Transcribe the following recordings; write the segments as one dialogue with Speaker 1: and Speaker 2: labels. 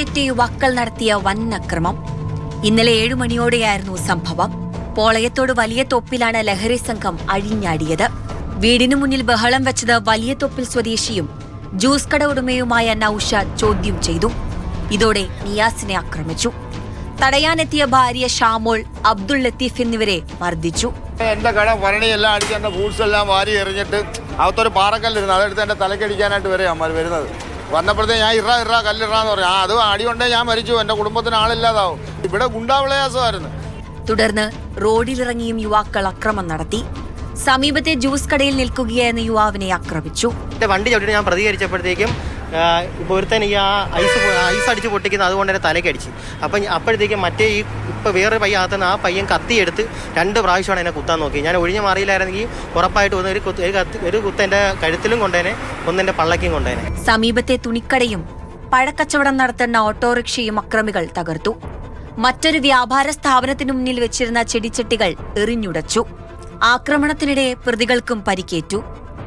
Speaker 1: യുവാക്കൾ നടത്തിയ വൻ അക്രമം ഇന്നലെ ഏഴു മണിയോടെയായിരുന്നു സംഭവം. പോളയത്തോട് വലിയ തോപ്പിലാണ് ലഹരി സംഘം അഴിഞ്ഞാടിയത്. വീടിനു മുന്നിൽ ബഹളം വെച്ചത് വലിയ തോപ്പിൽ സ്വദേശിയും ജ്യൂസ് കട ഉടമയുമായ നൌഷ ചോദ്യം ചെയ്തു. ഇതോടെ നിയാസിനെ ആക്രമിച്ചു. തടയാനെത്തിയ ഭാര്യ ഷാമോൾ അബ്ദുൾ ലത്തീഫ് എന്നിവരെ മർദ്ദിച്ചു.
Speaker 2: എന്റെ കട ഭരണിയെല്ലാം അടിച്ച് എന്റെ ഫ്രൂട്ട്സ് എല്ലാം വാരി എറിഞ്ഞിട്ട് അകത്തൊരു പാറക്കല്ലിരുന്നു അതെടുത്ത് എന്റെ തലക്കടിക്കാനായിട്ട് വരെ അമ്മ വരുന്നത്. വന്നപ്പോഴത്തേ ഞാൻ ഇറ ഇറ കല്ലിറാന്ന് പറയും ആ അത് അടി കൊണ്ടേ ഞാൻ മരിച്ചു. എന്റെ കുടുംബത്തിന് ആളില്ലാതാവും. ഇവിടെ ഗുണ്ടാവിളയാസമായിരുന്നു
Speaker 1: തുടർന്ന് റോഡിലിറങ്ങിയും യുവാക്കൾ അക്രമം നടത്തി. സമീപത്തെ ജ്യൂസ് കടയിൽ നിൽക്കുകയായിരുന്ന യുവാവിനെ ആക്രമിച്ചു.
Speaker 3: വണ്ടി ചവിട്ടിട്ട് ഞാൻ പ്രതികരിച്ചപ്പോഴത്തേക്കും ഇപ്പോൾ ഒരുത്തൻ ഈ ആ ഐസ് ഐസ് അടിച്ച് പൊട്ടിക്കുന്നത് അതുകൊണ്ട് തന്നെ തലയ്ക്ക് അടിച്ച്. അപ്പം അപ്പോഴത്തേക്ക് മറ്റേ ഈ ഇപ്പോൾ വേറൊരു പയ്യ അകത്തുനിന്ന് ആ പയ്യൻ കത്തിയെടുത്ത് രണ്ട് പ്രാവശ്യമാണ് എന്നെ കുത്താൻ നോക്കി ഞാൻ ഒഴിഞ്ഞ് മാറിയില്ലായിരുന്നെങ്കിൽ ഉറപ്പായിട്ട് ഒന്ന് ഒരു കുത്ത് ഒരു കത്ത് ഒരു കുത്ത് എന്റെ കഴുത്തിലും കൊണ്ടേനെ ഒന്നെന്റെ പള്ളക്കും കൊണ്ടേനെ.
Speaker 1: സമീപത്തെ തുണിക്കടയും പഴക്കച്ചവടം നടത്തുന്ന ഓട്ടോറിക്ഷയും അക്രമികൾ തകർത്തു. മറ്റൊരു വ്യാപാര സ്ഥാപനത്തിന് മുന്നിൽ വെച്ചിരുന്ന ചെടിച്ചട്ടികൾ എറിഞ്ഞുടച്ചു. ആക്രമണത്തിനിടെ പ്രതികൾക്കും പരിക്കേറ്റു.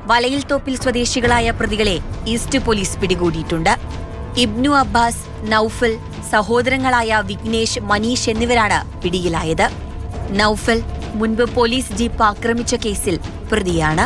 Speaker 1: വലയിൽ തോപ്പിൽ സ്വദേശികളായ പ്രതികളെ ഈസ്റ്റ് പോലീസ് പിടികൂടിയിട്ടുണ്ട്. ഇബ്നു അബ്ബാസ് നൌഫൽ സഹോദരങ്ങളായ വിഘ്നേഷ് മനീഷ് എന്നിവരാണ് പിടിയിലായത്. നൌഫൽ മുൻപ് പോലീസ് ജീപ്പ് ആക്രമിച്ച കേസിൽ പ്രതിയാണ്.